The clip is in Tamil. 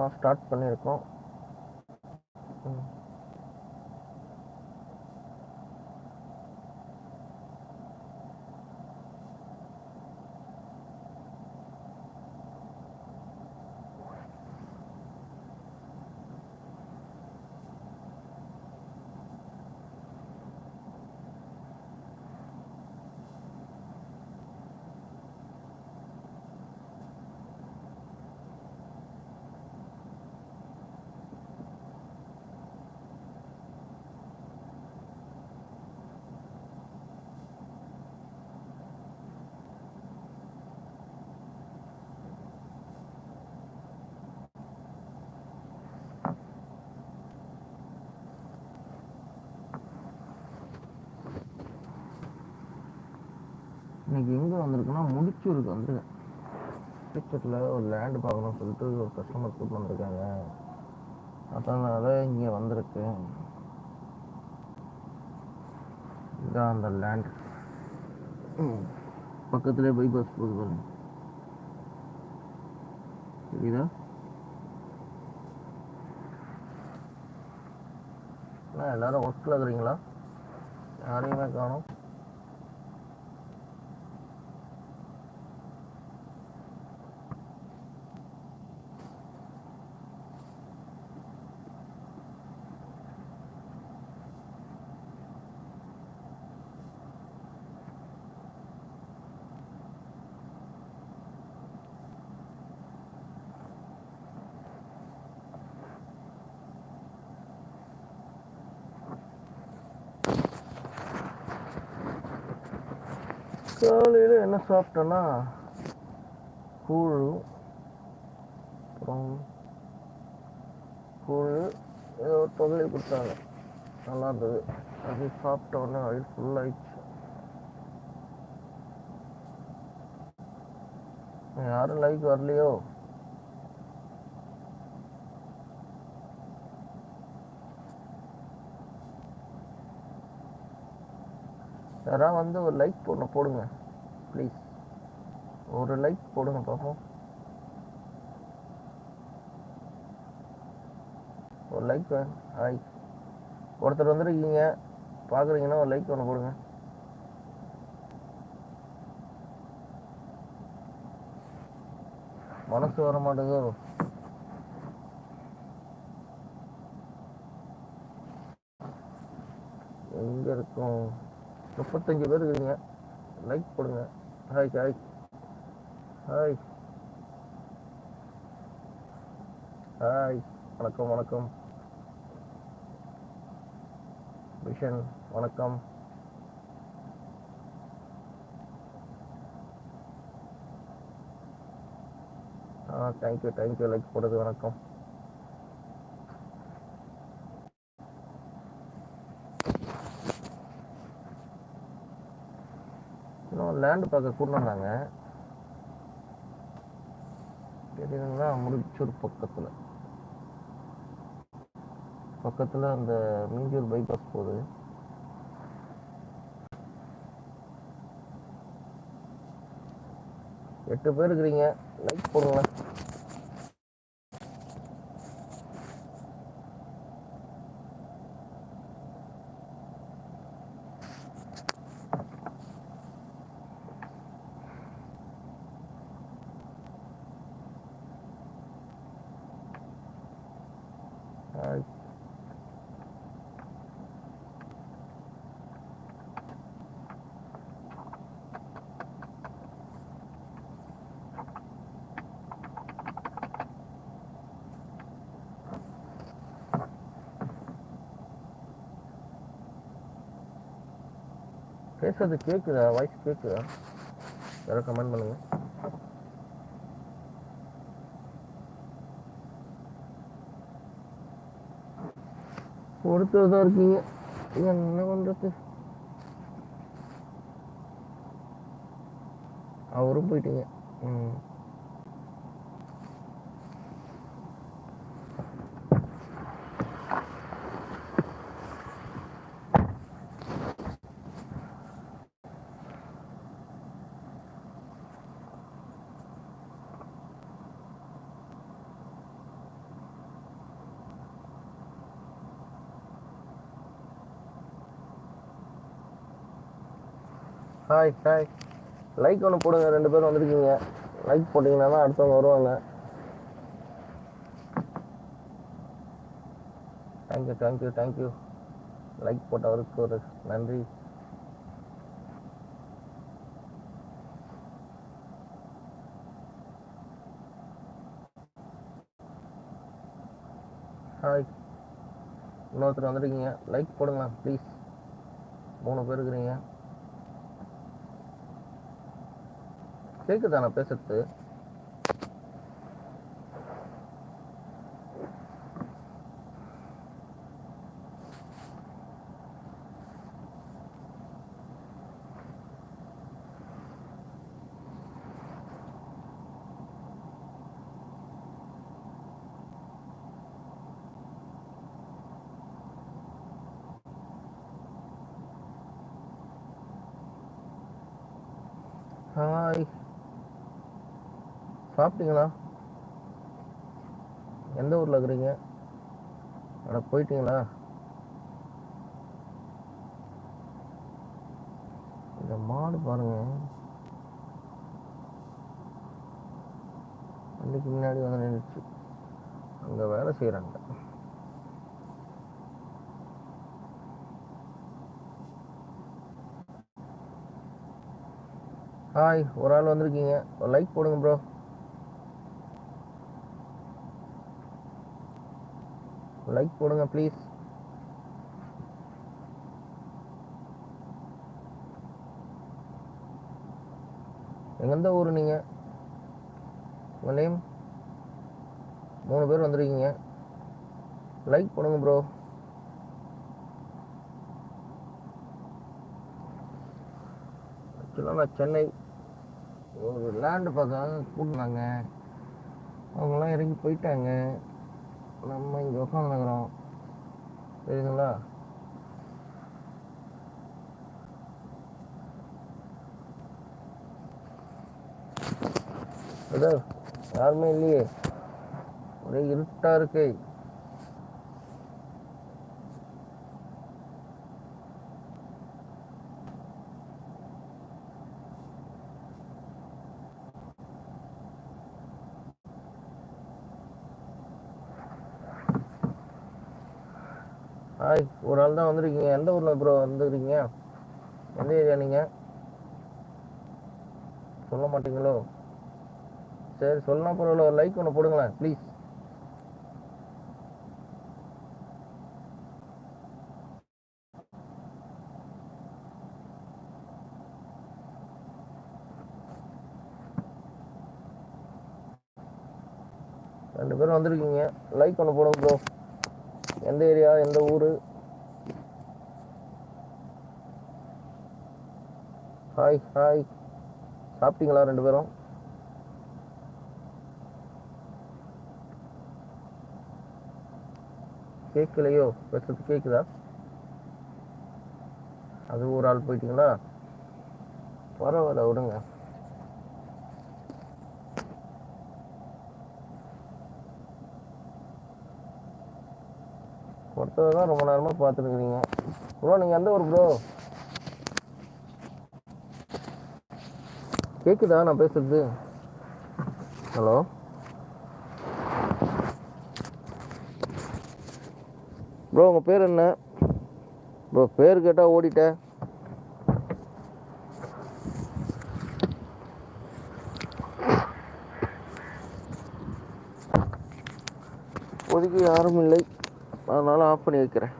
தான் ஸ்டார்ட் பண்ணியிருக்கோம் ம். இன்னைக்கு எங்கே வந்திருக்குன்னா முடிச்சூருக்கு வந்திருக்கேன். முடிச்சூரில் ஒரு லேண்டு பார்க்கணும்னு சொல்லிட்டு ஒரு கஸ்டமர் கூப்பிட்டு வந்திருக்காங்க. அதனால இங்கே வந்திருக்கேன். இதான் அந்த லேண்ட் பக்கத்துலேயே பைபாஸ் போகுது பாருங்க. தெரியுதா? எல்லாரும் ஒர்க்கில் இருக்கிறீங்களா? யாரையுமே காணும். காலையில் என்ன சாப்பிட்டேன்னா கூழ் அப்புறம் கூழ் ஏதோ ஒரு கொடுத்தாங்க. நல்லா இருந்தது. அது சாப்பிட்ட உடனே வயிறு ஃபுல்லாகிடுச்சு யாரும் லைக் வரலையோ? யாராவது வந்து ஒரு லைக் போடணும் போடுங்க ப்ளீஸ் ஒரு லைக் போடுங்க பார்ப்போம் ஒரு லைக் ஹாய் ஒருத்தர் வந்துருக்கீங்க பார்க்குறீங்கன்னா ஒரு லைக் ஒன்று போடுங்க. மனசு வர மாட்டேங்குது. எங்கே இருக்கும்? முப்பத்தஞ்சு பேர் இருக்கீங்க. லைக் போடுங்க. ஹாய் ஹாய் ஹாய் ஹாய் வணக்கம் வணக்கம். விஷன் வணக்கம். ஆ தேங்க்யூ தேங்க்யூ லைக் போடுறது வணக்கம். லேண்டு பார்க்க கூட்டு வந்தாங்க. தெரியுதுங்களா முடிச்சூர் பக்கத்தில். பக்கத்தில் அந்த மீஞ்சூர் பைபாஸ் போகுது. எட்டு பேர் இருக்கிறீங்க. லைக் போடுங்களேன். பேசுறது கேட்குதா வாய்ஸ் கேட்குதா யாரும் கமெண்ட் பண்ணுங்க. ஒருத்தர் தான் இருக்கீங்க என்ன பண்றது? அவரும் போயிட்டீங்க. ம். ஹாய் ஹாய் லைக் ஒன்று போடுங்க ரெண்டு பேரும் வந்திருக்கீங்க. லைக் போட்டிங்கன்னா தான் அடுத்தவங்க வருவாங்க. Thank you thank you thank you like போட்டவருக்கு ஒரு நன்றி. ஹாய் இன்னொருத்தர் வந்துருக்கீங்க. லைக் போடுங்க ப்ளீஸ் மூணு பேர் இருக்கிறீங்க. கேக்குதா நான் பேசுறது? ஹாய் சாப்பிட்டீங்களா? எந்த ஊரில் இருக்கிறீங்க? அட போயிட்டீங்களா? இந்த மாடு பாருங்க. வண்டிக்கு முன்னாடி வந்து நின்றுச்சு அங்கே வேலை செய்கிறாங்க ஹாய் ஒரு ஆள் வந்திருக்கீங்க. ஒரு லைக் போடுங்க ப்ரோ லைக் போடுங்க ப்ளீஸ் எந்த ஊர் நீங்கள் உங்கள் நேம் மூணு பேர் வந்திருக்கீங்க. லைக் பண்ணுங்க ப்ரோ ஆக்சுவலாக நான் சென்னை ஒரு லேண்டு பார்க்க கூட்டினாங்க அவங்களாம் இறங்கி போயிட்டாங்க. நம்ம இங்கே உட்காந்துருக்குறோம் தெரியுதுங்களா? யாருமே இல்லையே. ஒரே இருட்டா இருக்கு. ஹாய் ஒரு நாள் தான் வந்திருக்கீங்க. எந்த ஊரில் ப்ரோ வந்துருக்கீங்க? எந்த ஏரியா நீங்கள் சொல்ல மாட்டீங்களோ? சரி சொல்லலாம் பரவாயில்ல. ஒரு லைக் ஒன்று போடுங்களேன் ப்ளீஸ் ரெண்டு பேரும் வந்திருக்கீங்க. லைக் ஒன்று போடுங்க ப்ரோ எந்த ஏரியா எந்த ஊர்? ஹாய் ஹாய் சாப்பிட்டீங்களா ரெண்டு பேரும்? கேட்கலையோ? பேசுறது கேட்குதா? அது ஒரு ஆள் போயிட்டீங்களா? பரவாயில்ல விடுங்க. ஒருத்தர் தான் ரொம்ப நேரமாக பார்த்துருக்குறீங்க ப்ரோ நீங்கள் எந்த ஊர் ப்ரோ கேட்குதா நான் பேசுறது. ஹலோ ப்ரோ உங்கள் பேர் என்ன? ப்ரோ பேர் கேட்டால் ஓடிட்டேன் இப்போதைக்கு யாரும் இல்லை. அதனால் ஆஃப் பண்ணி வைக்கிறேன்.